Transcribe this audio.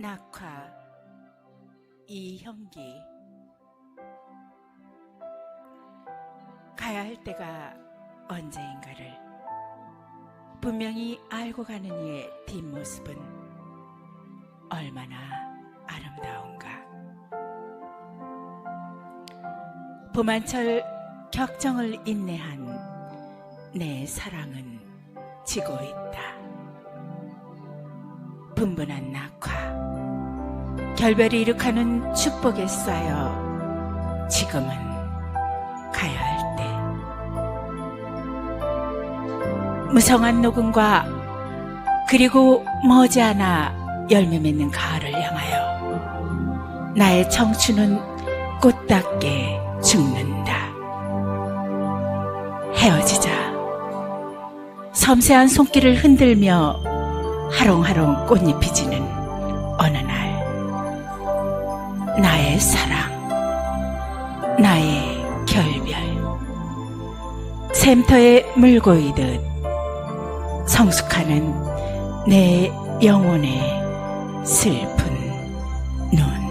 낙화 이형기. 가야 할 때가 언제인가를 분명히 알고 가는 이의 뒷모습은 얼마나 아름다운가. 부만철 격정을 인내한 내 사랑은 지고 있다. 분분한 낙화 결별이 이룩하는 축복에 쌓여. 지금은 가야 할 때. 무성한 녹음과 그리고 머지않아 열매 맺는 가을을 향하여 나의 청춘은 꽃답게 죽는다. 헤어지자. 섬세한 손길을 흔들며 하롱하롱 꽃잎이 지는 어느 날 나의 사랑 나의 결별. 샘터에 물고이듯 성숙하는 내 영혼의 슬픈 눈